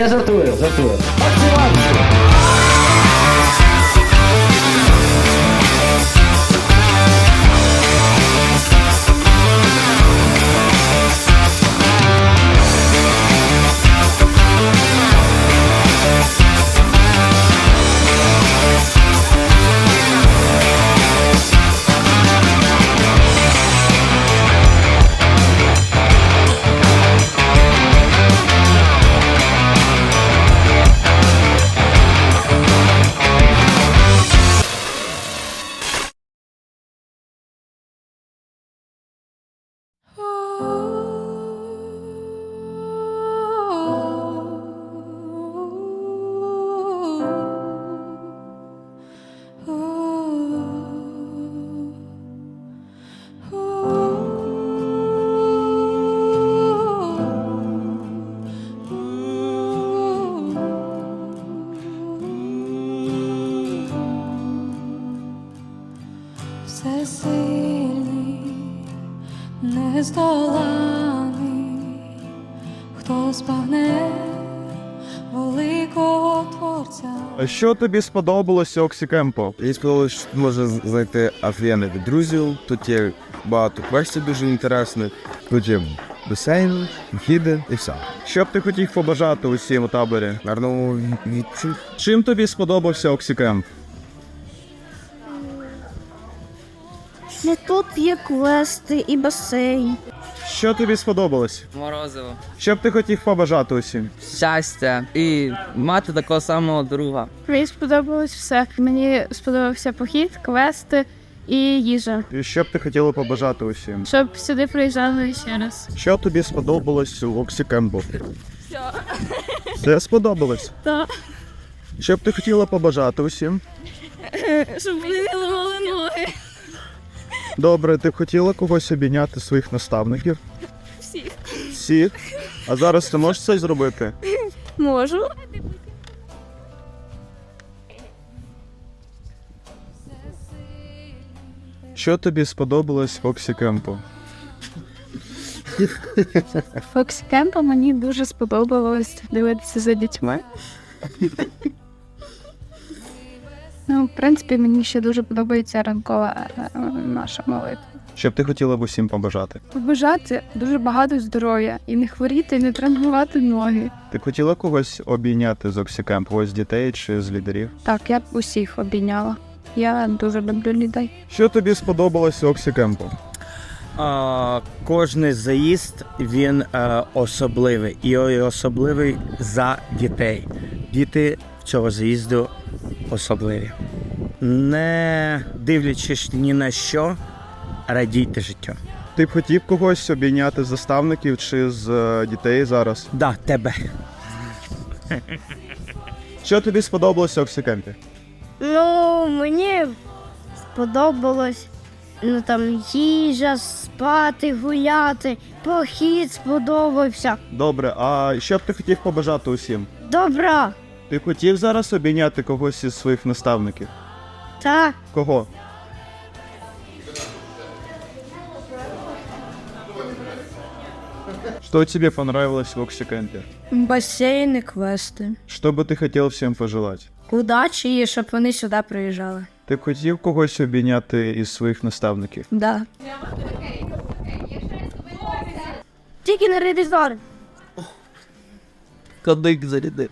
я жартую, нездоланий, хто збагне великого творця. А що тобі сподобалося Оксікемпо? Мені сподобалось, що тут можна знайти офігенних друзів. Тут є багато квестів дуже інтересних. Тут є басейн, хіди і все. Що б ти хотів побажати усім у таборі? Гарного відчуття. Чим тобі сподобався Оксікемп? Що тут є квести і басейн. Що тобі сподобалось? Морозиво. Що б ти хотів побажати усім? Щастя і мати такого самого друга. Мені сподобалось все. Мені сподобався похід, квести і їжа. І що б ти хотіла побажати усім? Щоб сюди приїжджали ще раз. Що тобі сподобалось у Оксікемпо? Все. Все сподобалось? Так. Що б ти хотіла побажати усім? Щоб вони не ламали ноги. Добре, ти б хотіла когось обійняти своїх наставників? Всіх. Всіх? А зараз ти можеш це зробити? Можу. Що тобі сподобалось в Оксікемпо? Фоксі Кемпа мені дуже сподобалось дивитися за дітьми. Ну, в принципі, мені ще дуже подобається ранкова е, наша молитва. Що б ти хотіла б усім побажати? Побажати дуже багато здоров'я і не хворіти, і не травмувати ноги. Ти б хотіла когось обійняти з Оксікемпу, ось дітей чи з лідерів? Так, я б усіх обійняла. Я дуже люблю людей. Що тобі сподобалось Оксікемпу? А, кожний заїзд він е, особливий і особливий за дітей. Діти цього заїзду особливі. Не дивлячись ні на що, радійте життю. Ти б хотів когось обійняти з заставників чи з е, дітей зараз? Да, тебе. Що тобі сподобалося у Оксікемпі? Ну, мені сподобалось. Ну там їжа, спати, гуляти, похід сподобався. Добре, а що б ти хотів побажати усім? Добра, Ти б хотів зараз обійняти когось із своїх наставників? та Кого? Что тебе понравилось в Оксикемпе? Басейни, квести. Что бы ты хотел всем пожелать? Удачі і щоб вони сюди приїжджали. Ти б хотів когось обійняти із своїх наставників? Да. тільки не ревізор. Кадик зарядив.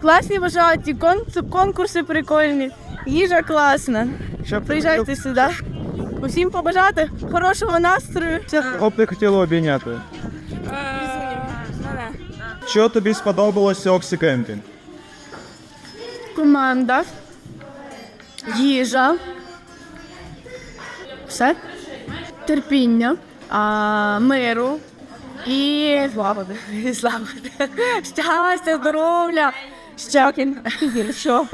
Класні вважають, кон- конкурси прикольні, їжа класна. Що б ти Приїжджайте сюди. Усім побажати хорошого настрою. Кого б ти хотіла обійняти? Що тобі сподобалося у Оксикемпі? Команда, їжа, все, терпіння, а, миру і злагоди. І злагоди. Щастя, здоров'я, щокін. Що?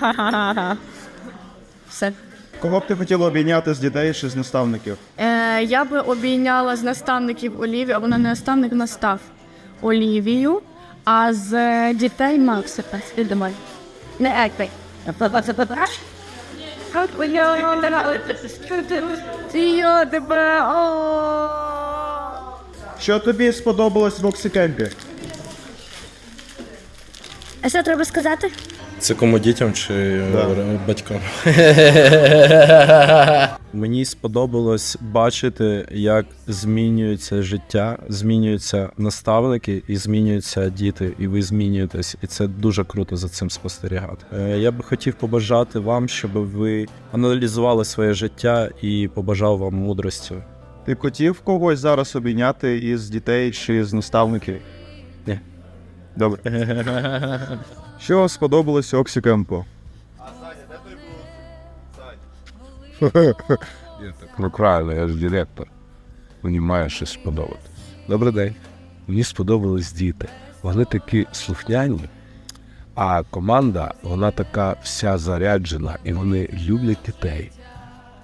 Все. Кого б ти хотіла обійняти з дітей чи з наставників? Е, я би обійняла з наставників Олівію, або не наставник настав Олівію, а з е, дітей Макса. Підемай. Не еквей. Я тебе. Що тобі сподобалось в Оксикемпі? А що треба сказати? Це кому дітям чи Да. батькам? Мені сподобалось бачити, як змінюється життя, змінюються наставники і змінюються діти, і ви змінюєтесь. І це дуже круто за цим спостерігати. Е, Я би хотів побажати вам, щоб ви аналізували своє життя і побажав вам мудрості. Ти б хотів когось зараз обійняти із дітей чи з наставників? Ні. Добре. Що сподобалось Оксі Кемпу? Ну правильно, я ж директор. Мені має щось сподобати. Добрий день. Мені сподобались діти. Вони такі слухняні, а команда, вона така вся заряджена, і вони люблять дітей.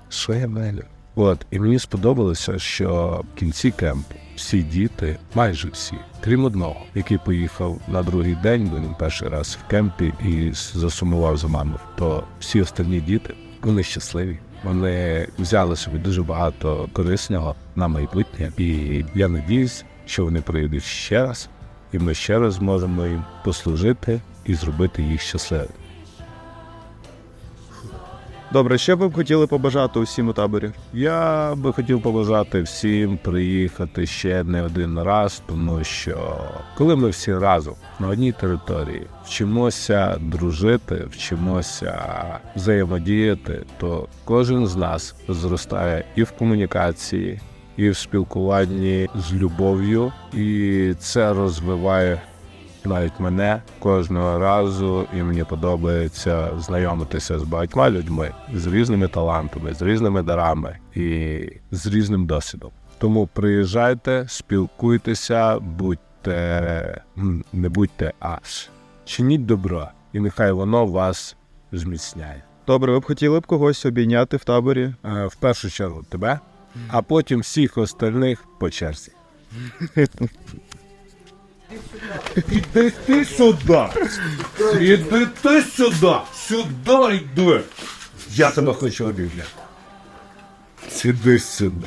Що я мелю? От, і мені сподобалося, що в кінці кемпу всі діти, майже всі, крім одного, який поїхав на другий день, бо він перший раз в кемпі і засумував за мамою, то всі остальні діти, вони щасливі. Вони взяли собі дуже багато корисного на майбутнє, і я надіюсь, що вони приїдуть ще раз, і ми ще раз зможемо їм послужити і зробити їх щасливими. Добре, що ви б хотіли побажати усім у таборі? Я би хотів побажати всім приїхати ще не один раз, тому що коли ми всі разом на одній території вчимося дружити, вчимося взаємодіяти, то кожен з нас зростає і в комунікації, і в спілкуванні з любов'ю, і це розвиває навіть мене кожного разу, і мені подобається знайомитися з багатьма людьми з різними талантами, з різними дарами і з різним досвідом. Тому приїжджайте, спілкуйтеся, будьте не будьте аж чиніть добро, і нехай воно вас зміцняє. Добре, ви б хотіли б когось обійняти в таборі? Е, В першу чергу тебе, а потім всіх остальних по черзі. Іди ти сюди! Іди ти сюди! Сюди йди! Я тебе хочу обійняти. Сиди сюди.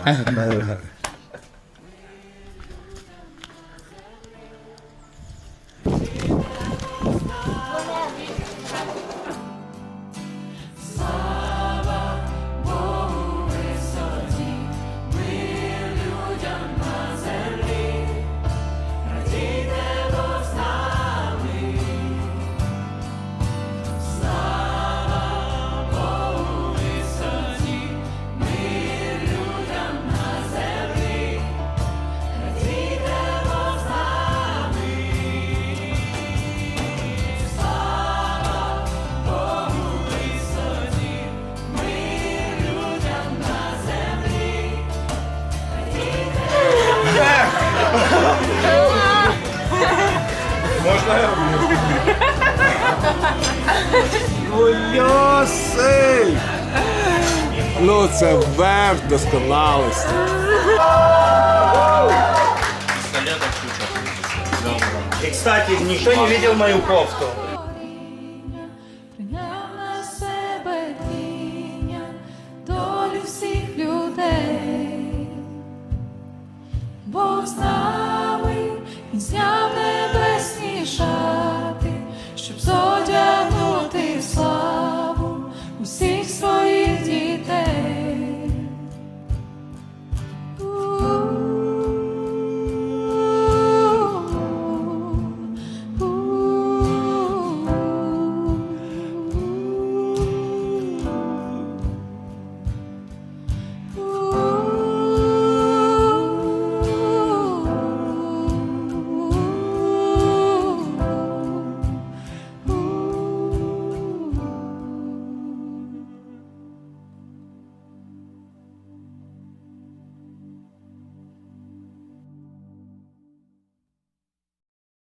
Йосей! Ну це верх досконалості. И, кстати, никто не видел мою кофту.